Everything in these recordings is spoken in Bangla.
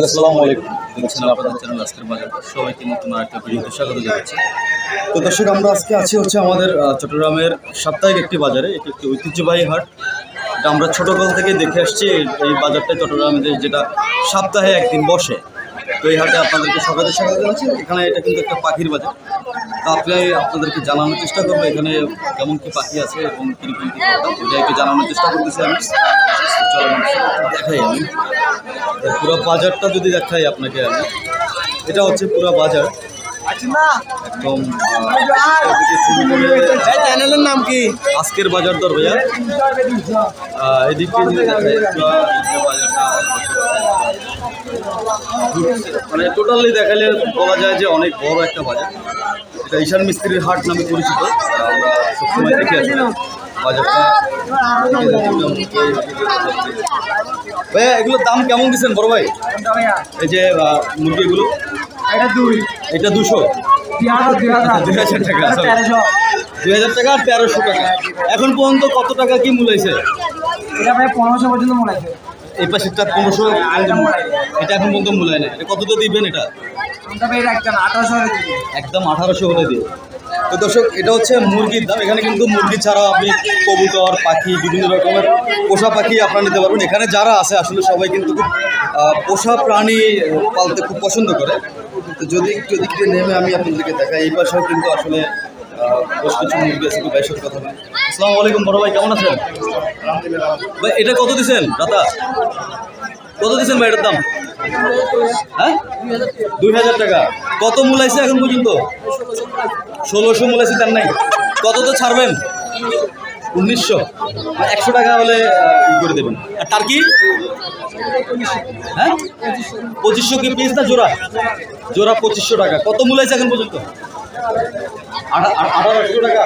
আসসালামু আলাইকুম। দেখছেন আপনাদের চ্যানেল আজকের বাজার সবাইকে নতুন আরেকটা ভিডিওতে স্বাগত জানাচ্ছি। তো দর্শক আমরা আজকে আছি হচ্ছে আমাদের চট্টগ্রামের সাপ্তাহিক একটি বাজারে। এটি একটি ঐতিহ্যবাহী হাট। এটা আমরা ছোটোকাল থেকে দেখে আসছি। এই- বাজারটা চট্টগ্রামের যেটা সপ্তাহে একদিন বসে। তো এই হাটে আপনাদেরকে সকালে স্বাগত জানাচ্ছি। এখানে এটা কিন্তু একটা পাখির বাজার। তো আপনি আপনাদেরকে জানানোর চেষ্টা করব এখানে কেমন কি পাখি আছে এবং কীরকম কী একটু জানানোর চেষ্টা করতেছি আমি। দেখাই আমি। পুরো বাজারটা যদি দেখাই আপনাকে আমি এটা হচ্ছে পুরো বাজার। একদম শুরু করে চ্যানেলের নাম কি? আজকের বাজার দর ভাইয়া। এদিকে মানে টোটালি দেখালে বলা যায় যে অনেক বড় একটা বাজার। এটা ঈশান মিস্ত্রির হাট নামে পরিচিত। সবসময় দেখে আসি। বাজারটা ভাইয়া এগুলোর দাম কেমন দিচ্ছেন বড় ভাই? এই যে মুরগিগুলো। এটা দুই। এটা দুশো? দুই হাজার। টাকা। দুই হাজার টাকা আর তেরোশো টাকা। এখন পর্যন্ত কত টাকা কি মূলাইছে? এটা প্রায় পনেরোশো পর্যন্ত মনে এই পাশেরটা পনেরোশো। এটা এখন পর্যন্ত মূলায় না এটা কত দিবেন এটা? একদম আঠারোশো হলে দিয়ে তো দর্শক, এটা হচ্ছে মুরগির দাম। এখানে কিন্তু মুরগি ছাড়াও আপনি কবুতর, পাখি, বিভিন্ন রকমের পোষা পাখি আপনারা নিতে পারবেন। এখানে যারা আছে, আসলে সবাই কিন্তু খুব পোষা প্রাণী পালতে খুব পছন্দ করে। তো যদি একটু এদিক দিয়ে নেমে আমি আপনাদেরকে দেখাই, এই পাশেও কিন্তু আসলে বেশ কিছু মুরগি আছে খুব সাথে কথা আসসালামু আলাইকুম বড় ভাই, কেমন আছেন? ভাই, এটা কত দিছেন দাদা কত দিছেন ভাই এটার দাম? হ্যাঁ? দুই হাজার টাকা। কত মূলাইছে এখন পর্যন্ত? ষোলোশো মূলাইছে তার নাই। কত তো ছাড়বেন? উনিশশো। একশো টাকা হলে করে দেবেন। আর টার্কি হ্যাঁ? পঁচিশশো কি পিস না জোড়া? জোড়া পঁচিশশো টাকা। কত মূলাইছে এখন পর্যন্ত? আঠারোশো টাকা।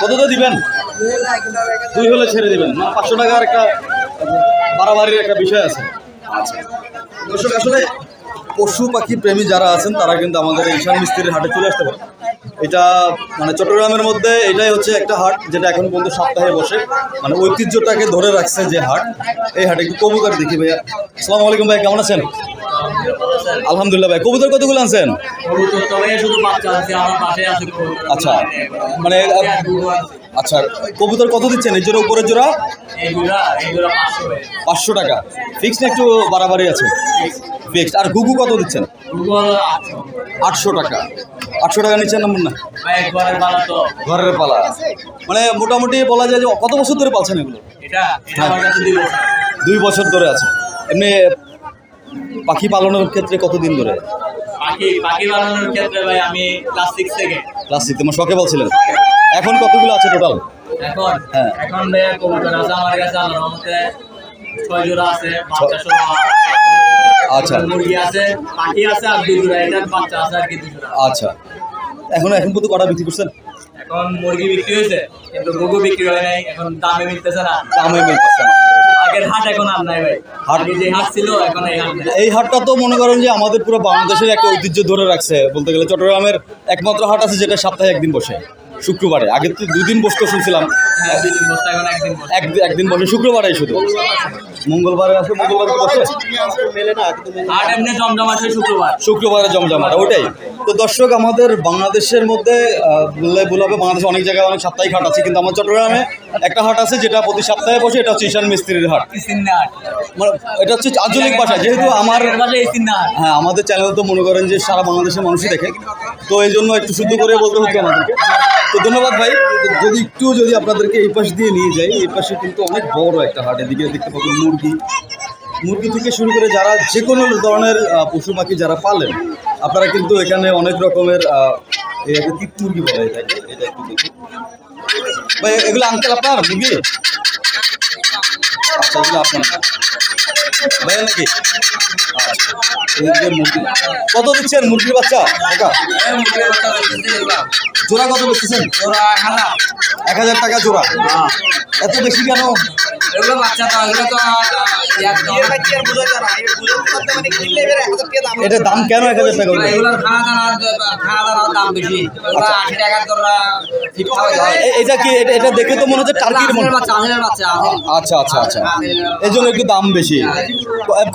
কত তো দিবেন? দুই হলে ছেড়ে দিবেন। না, পাঁচশো টাকার একটা বাড়াবাড়ির একটা বিষয় আছে। আসলে পশু পাখি প্রেমী যারা আছেন, তারা কিন্তু আমাদের ঈশান মিস্ত্রির হাটে চলে আসতে পারে। এটা মানে চট্টগ্রামের মধ্যে এটাই হচ্ছে একটা হাট যেটা এখন পর্যন্ত সপ্তাহে বসে। মানে ঐতিহ্যটাকে ধরে রাখছে যে হাট। এই হাটে একটু কবুতর দেখি ভাইয়া। আসসালামু আলাইকুম ভাই কেমন আছেন? আলহামদুলিল্লাহ ভাই কবুতর কতগুলো আনছেন? আচ্ছা মানে আচ্ছা কবুতর কত দিচ্ছেন? এই জোড়া উপরের জোড়া? পাঁচশো টাকা। ফিক্সড একটু বাড়াবাড়ি আছে? ফিক্সড আর গুগু কত দিচ্ছেন? আটশো। টাকা। আটশো টাকা নিচ্ছেন না তো। ঘরের পালা। মানে মোটামুটি বলা যায় যে কত বছর ধরে পালছেন এগুলো? দিল দুই বছর। ধরে আছে। এমনি পাখি পালনের ক্ষেত্রে কতদিন ধরে? পাখি পাখি বানানোর ক্ষেত্রে ভাই আমি ক্লাস সিক্স থেকে। ক্লাস সিক্স তোমার শখে বলছিলেন। এখন কতগুলো আছে টোটাল এখন? হ্যাঁ। এখন ভাইয়া কবুতর আছে আমার কাছে আল্লাহর রহমতে ছয় জোড়া আছে বাচ্চা সহ আচ্ছা। মুরগি আছে পাখি আছে আর দুই জোড়া এটার বাচ্চা আছে আর কি দুই জোড়া। আচ্ছা। এখন এখন পর্যন্ত কটা বিক্রি করছেন? এখন মুরগি বিক্রি হয়েছে কিন্তু গুগু বিক্রি হয় নাই এখন দামে মিলতেছে না। দামে মিলতেছে না। আগের হাট এখন আর নাই ভাই। হাট- যে হাট ছিল এখন এই হাট এই হাটটা তো মনে করেন যে আমাদের পুরো বাংলাদেশের একটা ঐতিহ্য ধরে রাখছে। বলতে গেলে চট্টগ্রামের একমাত্র হাট আছে যেটা সপ্তাহে একদিন বসে। শুক্রবারে। আগে তো দুদিন বসতো শুনছিলাম হ্যাঁ একদিন বসে। শুক্রবারে শুধু। মঙ্গলবারে আছে মঙ্গলবার বসে। এমনি জমজমাট হয় জমজমাটা ওটাই। তো দর্শক আমাদের বাংলাদেশের মধ্যে বললে ভুল হবে বাংলাদেশে অনেক জায়গায় অনেক সাপ্তাহিক হাট আছে কিন্তু আমার চট্টগ্রামে একটা হাট আছে যেটা প্রতি সপ্তাহে বসে এটা হচ্ছে ঈশান মিস্ত্রির হাট। মানে এটা হচ্ছে আঞ্চলিক ভাষা যেহেতু আমার সিন্না হাট হ্যাঁ আমাদের চ্যানেল তো মনে করেন যে সারা বাংলাদেশের মানুষই দেখে। তো এই জন্য একটু শুদ্ধ করে বলতে হচ্ছে আমাদেরকে। তো ধন্যবাদ ভাই যদি একটু যদি আপনাদেরকে এই পাশ দিয়ে নিয়ে যাই এই পাশে কিন্তু অনেক বড় একটা হাট। এদিকে দেখতে পাবেন মুরগি। মুরগি থেকে শুরু করে যারা যে কোনো ধরনের পশু পাখি যারা পালেন, আপনারা কিন্তু এখানে অনেক রকমের তিত মুরগি বলা এটাকে এটা একটু ভাই, এগুলো আঙ্কেল আপনার মুরগি? আচ্ছা এগুলো আপনার। নাকি? কত দিচ্ছেন মুরগির বাচ্চা? জোড়া কত বেচতেছেন এক হাজার টাকা জোড়া। এত বেশি কেন? এটা দাম কেন এক হাজার টাকা এটা কি এটা- দেখে তো মনে হচ্ছে আচ্ছা আচ্ছা আচ্ছা। এই জন্য একটু দাম বেশি।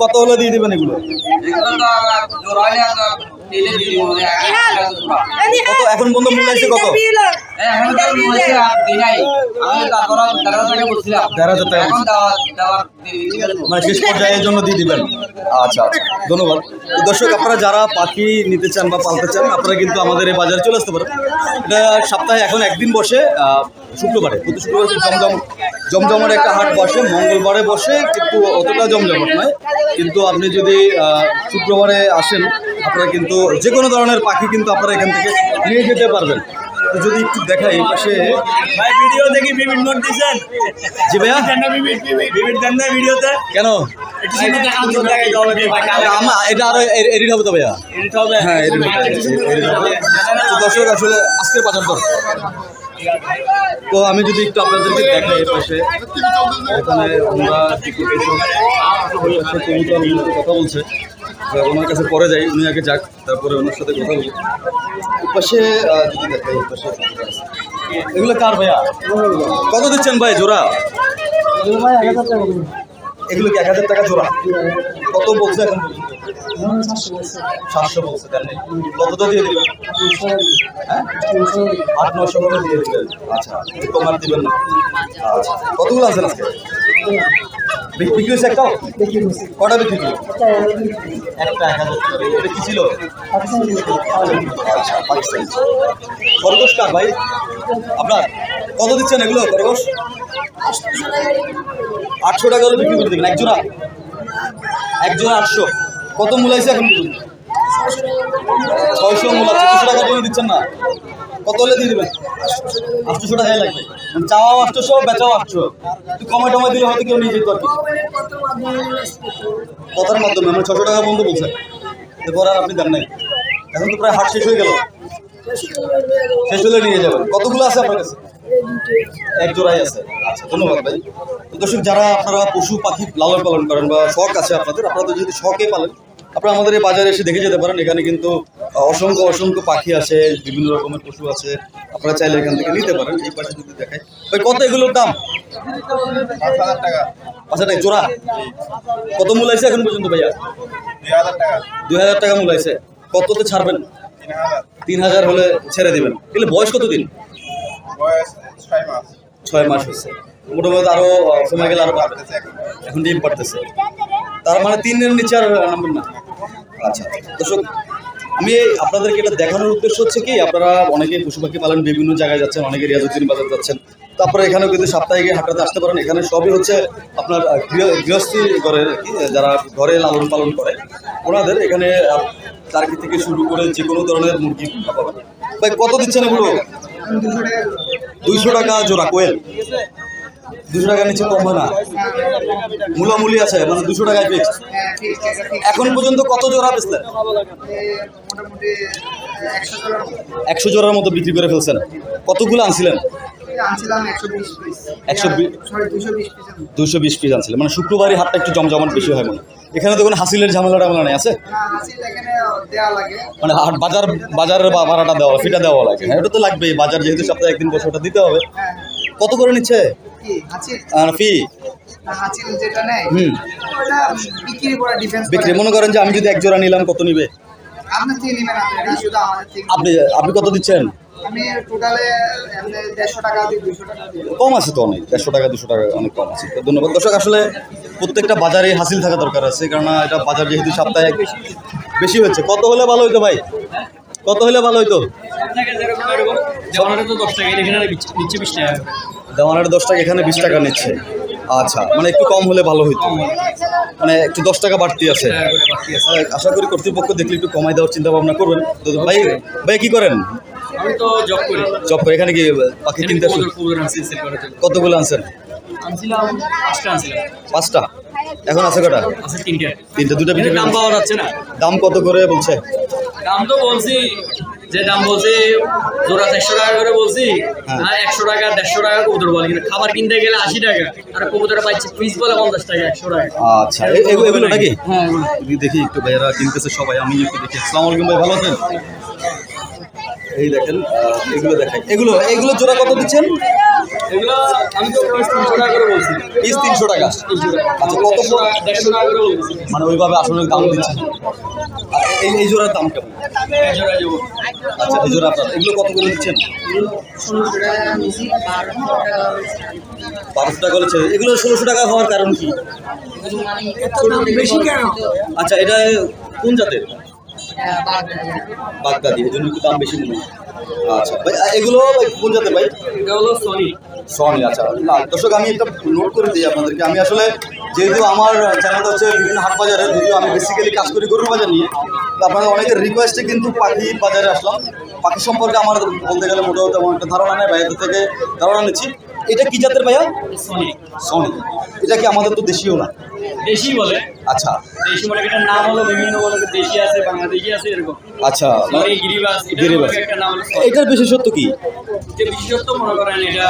কত হলে দিয়ে দেবেন এগুলো? কত? এখন পর্যন্ত মূল্য আছে কত? মানে জন্য দিয়ে দিবেন। আচ্ছা আচ্ছা। ধন্যবাদ। দর্শক, আপনারা যারা পাখি নিতে চান বা পালতে চান, আপনারা কিন্তু আমাদের এই বাজারে চলে আসতে পারেন। এটা সপ্তাহে এখন একদিন বসে শুক্রবারে। প্রতি শুক্রবার জমজম জমজমের একটা হাট বসে, মঙ্গলবারে বসে, কিন্তু অতটা জমজমট নয়। কিন্তু আপনি যদি শুক্রবারে আসেন, আপনারা কিন্তু যে কোনো ধরনের পাখি কিন্তু আপনারা এখান থেকে নিয়ে যেতে পারবেন। তো যদি একটু দেখাই পাশে। ভাই ভিডিও দেখি বিবির নোট দিছেন জি ভাইয়া। দেন না ভিডিওতে। কেন? এটা আরও এডিট হবে তো ভাইয়া? এডিট হবে? হ্যাঁ এডিট হবে দর্শক আসলে আজকের দর। তো আমি যদি একটু আপনাদেরকে দেখাই এই পাশে। এখানে আমরা কথা বলছে। ওনার কাছে পরে যাই উনি আগে যাক তারপরে ওনার সাথে কথা বলি। পাশে যদি দেখাই পাশে। এগুলো কার ভাইয়া? কত দিচ্ছেন ভাই জোড়া? এগুলো কি এক হাজার টাকা জোড়া? কত বলছে এখন? সাতশো বলছে তাহলে কতটা দিয়ে দিবেন? হ্যাঁ? আট নশো করে দিয়ে দিবেন। আচ্ছা একটু কম আর দিবেন না। আচ্ছা কতগুলো আছেন আজকে? বিক্রি হয়েছে একটাও কটা বিক্রি করল একটা এক হাজার কি ছিল? আচ্ছা খরগোশ কার ভাই? আপনার কত দিচ্ছেন এগুলো খরগোশ? আটশো টাকা হলে বিক্রি করে দেবেন এক জোড়া? এক জোড়া আটশো। কত মূল আছে এখন? ছয়শো মূল আছে দুশো টাকার জন্য দিচ্ছেন না? কত হলে দিয়ে দেবেন? আটশোশো টাকাই লাগবে। মানে চাওয়াও আটশোশো, বেচাও আটশো। একটু কমে টমে দিলে হয়তো কেউ নিয়ে যেত আর কি কথার মাধ্যমে মানে ছশো টাকা বন্ধু বলছেন এরপর আর আপনি দেন নাই। এখন তো প্রায় হাট শেষ হয়ে গেল। শেষ হলে নিয়ে যাবেন। কতগুলো আছে আপনার কাছে? এক জোড়াই আছে। আচ্ছা ধন্যবাদ ভাই। দর্শক, যারা আপনারা পশু পাখি লালন পালন করেন বা শখ আছে আপনাদের, আপনারা যদি শখে পালেন আপনারা আমাদের এই বাজারে এসে দেখে যেতে পারেন এখানে কিন্তু অসংখ্য অসংখ্য পাখি আছে বিভিন্ন রকমের পশু আছে আপনারা চাইলে এখান থেকে নিতে পারেন এই পাশে যদি দেখাই। ভাই কত এগুলোর দাম? টাকা। পাঁচ জোড়া? কত মূল আছে এখন পর্যন্ত ভাইয়া? দুই হাজার টাকা মূল আছে। কততে ছাড়বেন? তিন হাজার হলে ছেড়ে দিবেন। এগুলো বয়স কত দিন ছয় মাস হচ্ছে। মোটামুটি আরও সময় গেলে আরও বাড়বে। এখন। ডিম পারতেছে তার মানে তিনের নিচে আর নামবেন না। আচ্ছা দর্শক, আমি আপনাদেরকে এটা দেখানোর উদ্দেশ্য হচ্ছে কি, আপনারা অনেকে পশু পাখি পালন বিভিন্ন জায়গায় যাচ্ছেন অনেকে রিয়াজুদ্দিন বাজার যাচ্ছেন। তারপরে এখানেও কিন্তু সাপ্তাহিক হাটটাতে আসতে পারেন। এখানে সবই হচ্ছে আপনার গৃহস্থী ঘরের যারা ঘরে লালন পালন করে, ওনাদের এখানে টার্কি থেকে শুরু করে যে কোনো ধরনের মুরগি পাবেন। ভাই, কত দিচ্ছেন এগুলো? দুইশো টাকা জোড়া কোয়েল। দুশো টাকার নিচে কম হয় না মূলামূলি আছে মানে দুশো টাকায় ফিক্সড এখন পর্যন্ত কত জোড়া বেচলেন? একশো জোড়ার মতো। বিক্রি করে ফেলছেন। কতগুলো আনছিলেন? একশো বিশ পিস 120 সরি দুশো বিশ পিস আনছিলেন। মানে শুক্রবারই হাটটা একটু জমজমাট বেশি হয় মনে এখানে তো কোনো হাসিলের ঝামেলা টামেলা আছে? মানে হাট বাজার বাজারের বা ভাড়াটা দেওয়া ফিটা দেওয়া লাগে। হ্যাঁ ওটা তো লাগবেই। বাজার যেহেতু সপ্তাহে একদিন বসে ওটা দিতে হবে। কত করে নিচ্ছে? ফি। হুম। বিক্রি। মনে করেন যে আমি যদি এক জোড়া নিলাম কত নিবে? আপনি আপনি আপনি কত দিচ্ছেন? আমি টোটালে এমনি দেড়শো টাকা দিই দুশো টাকা দিই। কম আছে তো অনেক দেড়শো টাকা দুশো টাকা অনেক কম আছে। ধন্যবাদ। দর্শক আসলে প্রত্যেকটা বাজারে হাসিল থাকা দরকার আছে কারণ এটা বাজার যেহেতু সপ্তাহে বেশি হচ্ছে। কত হলে ভালো হইতো ভাই? কত হলে ভালো হইতো? দশ টাকা। দেওয়ানের দশ টাকা এখানে বিশ টাকা নিচ্ছে। আচ্ছা মানে একটু কম হলে ভালো হইতো। মানে একটু দশ টাকা বাড়তি আছে। আশা করি কর্তৃপক্ষ দেখলে একটু কমাই দেওয়ার চিন্তা ভাবনা করবেন। তো ভাই ভাই কি করেন? আমি তো জব করি। জব করে এখানে কি পাখি কিনতে কতগুলো আনছেন? পাঁচটা এখন আছে কটা? তিনটে। তিনটা দুটা দাম পাওয়া যাচ্ছে না। দাম কত করে বলছে? দাম তো বলছি যে দাম বলছে জোড়া চারশো টাকা করে বলছি হ্যাঁ। আর একশো টাকা দেড়শো টাকা কবুতর বলে। কিন্তু খাবার কিনতে গেলে আশি টাকা আর কবুতর পাইছে পিস বলে পঞ্চাশ টাকা একশো টাকা। আচ্ছা এগুলো নাকি? হ্যাঁ দেখি একটু ভাইয়ারা কিনতেছে সবাই আমি একটু দেখি। আসসালামু আলাইকুম ভাই ভালো আছেন? এই দেখেন এগুলো দেখেন এগুলো এগুলো জোড়া কত দিচ্ছেন? এগুলো আমি তো তিনশো টাকা করে বলছি। পিস তিনশো টাকা। আচ্ছা কত মানে ওইভাবে আসলে দাম দিচ্ছে আর এই জোড়ার দাম কেমন? আচ্ছা এই জোড়া আপনার এগুলো কত করে দিচ্ছেন বারোশো টাকা হচ্ছে করেছে এগুলো ষোলোশো টাকা হওয়ার কারণ কি? বেশি আচ্ছা এটা কোন জাতের? বাগদাদি এই জন্য একটু দাম বেশি মনে আচ্ছা ভাই এগুলো কোন জাতের ভাই? এটা হলো সনি সনি আচ্ছা। না দর্শক আমি একটা নোট করে দিই আপনাদেরকে। আমি আসলে যেহেতু আমার চ্যানেলটা হচ্ছে বিভিন্ন হাট বাজারে যদিও আমি বেসিক্যালি কাজ করি গরুর বাজার নিয়ে। তো আপনাদের অনেকের রিকোয়েস্টে কিন্তু পাখি বাজারে আসলাম। পাখি সম্পর্কে আমার বলতে গেলে মোটামুটি তেমন একটা ধারণা নেই ভাইয়াদের থেকে ধারণা নিচ্ছি। এটা কি জাতের ভাইয়া? সনি সনি এটা কি আমাদের তো দেশীয় না? দেশি বলে। আচ্ছা। দেশি বলে এটার নাম হলো বিভিন্ন বলে দেশি আছে বাংলাদেশি আছে এরকম। আচ্ছা। গিরিবাস। এটার বিশেষত্ব কি? যে বিশেষত্ব মনে করেন এটা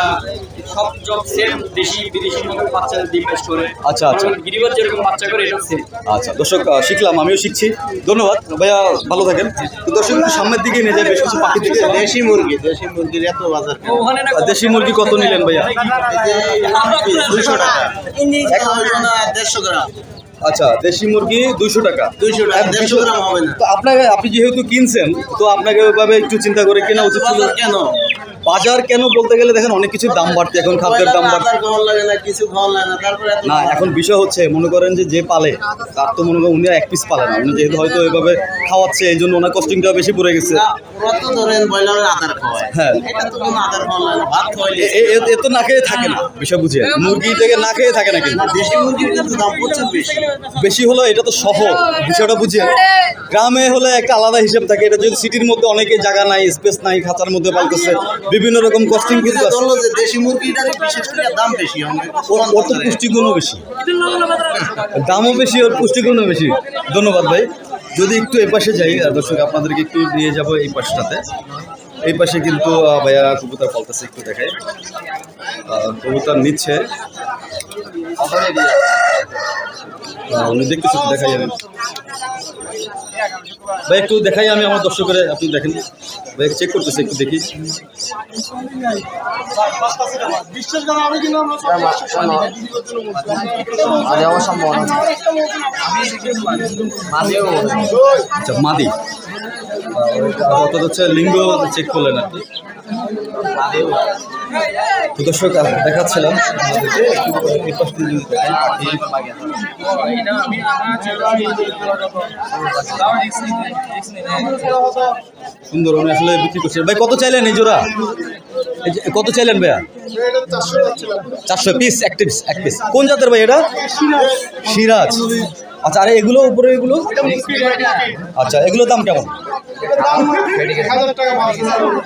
সব সব সেম দেশি বিদেশির মতো বাচ্চাদের পেস্ট করে। আচ্ছা, আচ্ছা। গিরিবাস যেরকম বাচ্চা করে এটা সেম আচ্ছা দর্শক শিখলাম আমিও শিখছি। ধন্যবাদ ভাইয়া ভালো থাকেন। তো দর্শক একটু সামনের দিকে নিয়ে যায় বেশ কিছু পাখি থেকে দেশি মুরগি দেশি মুরগির এত বাজার ওখানে না দেশি মুরগি কত নিলেন ভাইয়া? দুইশো টাকা। দেড়শো গ্রাম। আচ্ছা দেশি মুরগি দুইশো টাকা। 200 টাকা, 150 গ্রাম হবে না। তো আপনাকে আপনি যেহেতু কিনছেন তো আপনাকে ওইভাবে একটু চিন্তা করে কেনা উচিত কেন? বাজার কেন বলতে গেলে দেখেন অনেক কিছুর দাম বাড়ছে এখন খাদ্যের দাম বাড়ছে। না কিছু খাওয়ার লাগে না তারপরে এত না এখন বিষয় হচ্ছে মনে করেন যে যে পালে তার তো মনে করেন উনি আর এক পিস পালে না। উনি যেহেতু হয়তো ওইভাবে খাওয়াচ্ছে এই জন্য ওনার কস্টিংটাও বেশি পড়ে গেছে। হ্যাঁ। এ- তো না খেয়ে থাকে না বিষয় বুঝে। মুরগি থেকে না খেয়ে থাকে না কিন্তু। না দেশি মুরগির কিন্তু দাম বেশি। বেশি হলো এটা তো শহর বিষয়টা বুঝে। গ্রামে হলে একটা আলাদা হিসেব থাকে এটা যদি সিটির মধ্যে অনেকে জায়গা নাই স্পেস নাই খাঁচার মধ্যে পালতেছে বিভিন্ন রকম কস্টিং কিন্তু আছে। দেশি মুরগিটার বিশেষ করে দাম বেশি অনেক ওর তো পুষ্টিগুণও বেশি। দামও বেশি ওর পুষ্টিগুণও বেশি। ধন্যবাদ ভাই। যদি একটু এই পাশে যাই দর্শক আপনাদেরকে একটু নিয়ে যাব এই পাশটাতে। এই পাশে কিন্তু ভাইয়া কবুতর পালতেছে একটু দেখায় আহ, কবুতর নিচ্ছে। উনি দেখতেছি দেখাই আমি। ভাই, একটু দেখাই আমি আমার দর্শকের, আপনি দেখেন। ভাই চেক করতেছে, একটু দেখি। আচ্ছা মাদি। অর্থাৎ হচ্ছে লিঙ্গ চেক করলেন আর কি। তো দর্শক দেখাচ্ছিলাম সুন্দর আসলে বিক্রি করছি। ভাই কত চাইলেন এই জোড়া? কত চাইলেন ভাইয়া? চারশো পিস এক পিস এক পিস কোন জাতের ভাই এটা? সিরাজ। আচ্ছা আরে এগুলো উপরে এগুলো? আচ্ছা এগুলোর দাম কেমন?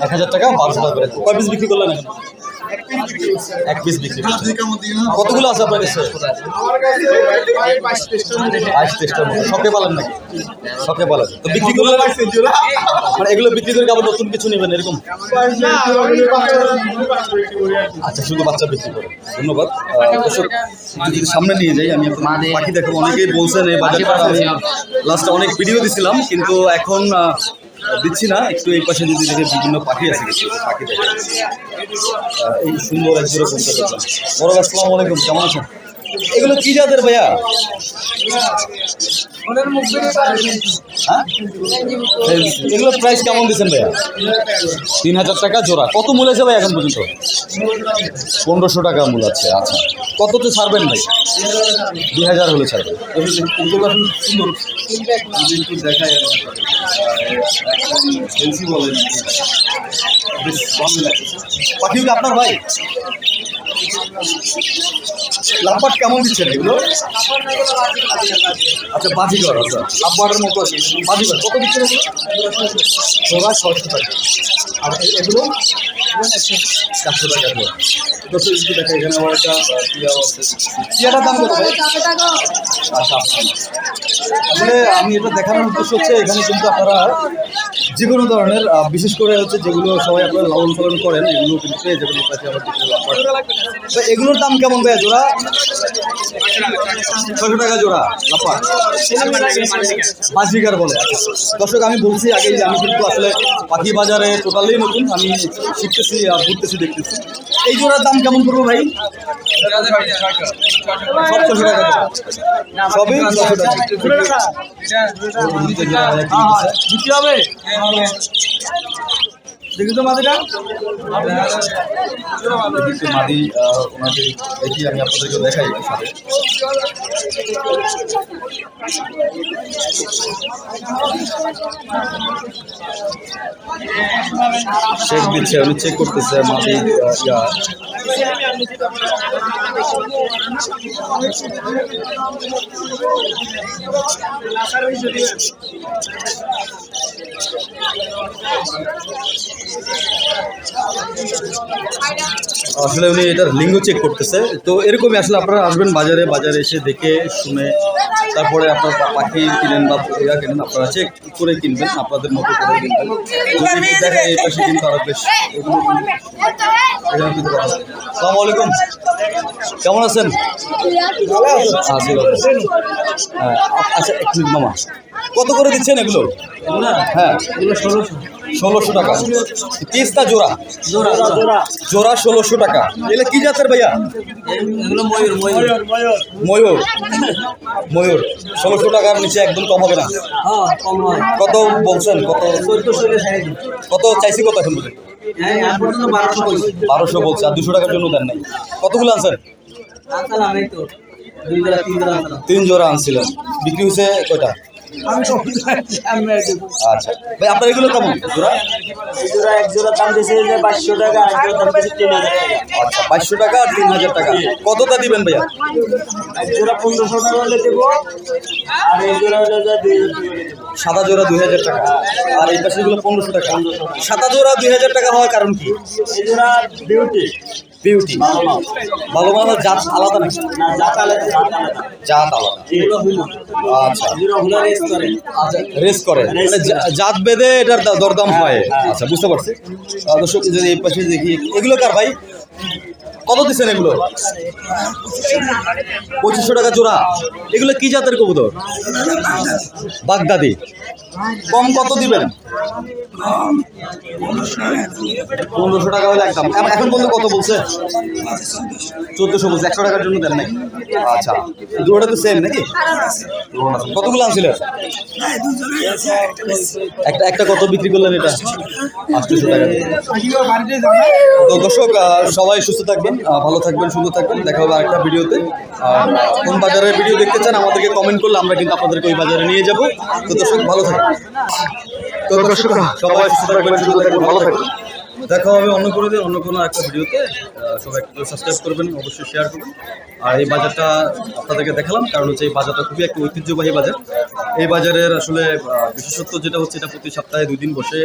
এক হাজার টাকা বারোশো টাকা করে। কয় পিস বিক্রি করলেন এক পিস বিক্রি কতগুলো আছে আপনার কাছে? বাইশ শখে পালেন নাকি? শখে পালেন। তো বিক্রি করলে মানে এগুলো বিক্রি করে আবার নতুন কিছু নেবেন এরকম? আচ্ছা শুধু বাচ্চা বিক্রি করে। ধন্যবাদ। দর্শক যদি সামনে নিয়ে যাই আমি পাখি দেখাবো অনেকেই বলছেন এই বাজারটা আমি লাস্টে অনেক ভিডিও দিছিলাম কিন্তু এখন দিচ্ছি না। একটু এই পাশে যদি দেখে বিভিন্ন পাখি আছে পাখি দেখে এই সুন্দর এক জোড়া কোনটা দেখলাম বড় আসসালামু আলাইকুম কেমন আছেন? এগুলো কি জাতের ভাইয়া? হ্যাঁ? এগুলো প্রাইস কেমন দিচ্ছেন ভাইয়া? তিন হাজার টাকা জোড়া। কত মূল আছে ভাই এখন পর্যন্ত? পনেরোশো টাকা মূল আছে আচ্ছা। কততে ছাড়বেন ভাই? দুই হাজার হলে ছাড়বেন। কি আপনার ভাই? লাভবাট কেমন দিচ্ছেন এগুলো? আচ্ছা বাজিগর আচ্ছা লাভবাটের মতো আছে। বাজিগর কত দিচ্ছেন এগুলো? জোড়া ছশো টাকা। আর এগুলো? চারশো টাকা এখানে একটা দাম কত আচ্ছা আসলে আমি এটা দেখানোর উদ্দেশ্য হচ্ছে, এখানে কিন্তু আপনারা যে কোনো ধরনের বিশেষ করে হচ্ছে যেগুলো সবাই আপনারা লালন পালন করেন, এগুলো কিন্তু এগুলোর দাম কেমন ভাই? জোড়া? ছয়শো টাকা জোড়া লাফা। পাঁচ বিঘার বলে। দর্শক আমি বলছি আগে যে আমি কিন্তু আসলে পাখি বাজারে টোটালি নতুন। আমি শিখতেছি আর ঘুরতেছি দেখতেছি। এই জোড়ার দাম কেমন পড়ব ভাই? সব ছশো টাকা সবই ছশো টাকা। বিক্রি হবে? দেখি তো মাদিটা মাদি ওনাকে দেখি আমি আপনাদেরকে দেখাই চেক দিচ্ছে উনি চেক করতেছে মাদি আহ, ইয়া আসলে উনি এটার লিঙ্গ চেক করতেছে। তো এরকমই আসলে আপনারা আসবেন বাজারে বাজারে এসে দেখে শুনে তারপরে আপনার পাখি কিনেন বা ইয়া কিনেন আপনারা চেক করে কিনবেন আপনাদের মতো করে কিনবেন। যদি দেখা এই পাশে কিন্তু আরও বেশ। আসসালামু আলাইকুম কেমন আছেন? হ্যাঁ, আচ্ছা এক মিনিট মামা। কত করে দিচ্ছেন এগুলো? হ্যাঁ। এগুলো ষোলোশো। টাকা। পিস না জোড়া জোড়া। ষোলোশো টাকা। এগুলো কি জাতের ভাইয়া? ময়ূর ময়ূর। ময়ূর। ষোলোশো টাকার নিচে একদম কম হবে না? হ্যাঁ কত বলছেন? কত? কত চাইছি কত এখন? হ্যাঁ বারোশো বলছে। আর দুশো টাকার জন্য দেন নাই। কতগুলো আনছেন? তিন জোড়া আনছিলেন। বিক্রি হয়েছে কয়টা? আচ্ছা। ভাই আপনার এগুলো কেমন? জোড়া? জোড়া এক জোড়া দাম দিয়েছে যে বাইশশো টাকা আর জোড়া দাম দিয়েছে তিন হাজার টাকা। আচ্ছা বাইশশো টাকা আর তিন হাজার টাকা। কতটা দিবেন ভাইয়া? এক জোড়া পনেরোশো টাকা হলে দেবো আর এই জোড়া হলে দুই হাজার টাকা। সাদা জোড়া দুই হাজার টাকা। আর এই পাশেগুলো পনেরোশো টাকা। সাদা জোড়া দুই হাজার টাকা হওয়ার কারণ কি? এই জোড়া বিউটি। বিউটি ভালো জাত আলাদা নাকি না জাত আলাদা জাত আলাদা জাত আলাদা এগুলো হুলো আচ্ছা এগুলো রেস করে আচ্ছা রেস করে মানে জাত বেঁধে এটার দরদাম হয় আচ্ছা বুঝতে পারছি দর্শক যদি এই পাশে দেখি এগুলো কার ভাই কত দিচ্ছেন এগুলো? পঁচিশশো টাকা জোড়া। এগুলো কি জাতের কবুতর? বাগদাদি। কম কত দিবেন? পনেরোশো টাকা হলে একদম। এখন পর্যন্ত কত বলছে? চোদ্দশো বলছে। একশো টাকার জন্য দেন নাই। আচ্ছা। দুটোটা তো সেম নাকি? কতগুলো আনছিলেন একটা একটা কত বিক্রি করলেন এটা? আটশোশো টাকা। তো দর্শক সবাই সুস্থ থাকবেন। ভালো থাকবেন, সুন্দর থাকবেন। দেখা হবে আরেকটা ভিডিওতে। কোন বাজারের ভিডিও দেখতে চান আমাদেরকে কমেন্ট করলে আমরা কিন্তু আপনাদেরকে ওই বাজারে নিয়ে যাব। তো দর্শক, ভালো থাকবেন। তো দর্শক, সবাই সুস্থ থাকবেন, সুন্দর থাকবেন, ভালো থাকবেন। দেখা হবে অন্য কোনো দিন, অন্য কোনো একটা ভিডিওতে। সবাই সাবস্ক্রাইব করবেন, অবশ্যই শেয়ার করবেন। আর এই বাজারটা আপনাদেরকে দেখালাম, কারণ হচ্ছে এই বাজারটা খুবই একটা ঐতিহ্যবাহী বাজার। এই বাজারের আসলে বিশেষত্ব যেটা হচ্ছে, এটা প্রতি সপ্তাহে দুই দিন বসে।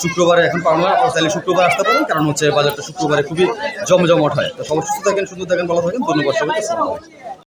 শুক্রবারে এখন পাওয়া না চাইলে শুক্রবার আসতে পারেন, কারণ হচ্ছে বাজারটা শুক্রবারে খুবই জমজমট হয়। তো সবাই সুস্থ থাকেন, সুন্দর থাকেন, ভালো থাকেন। ধন্যবাদ আলাইকুম।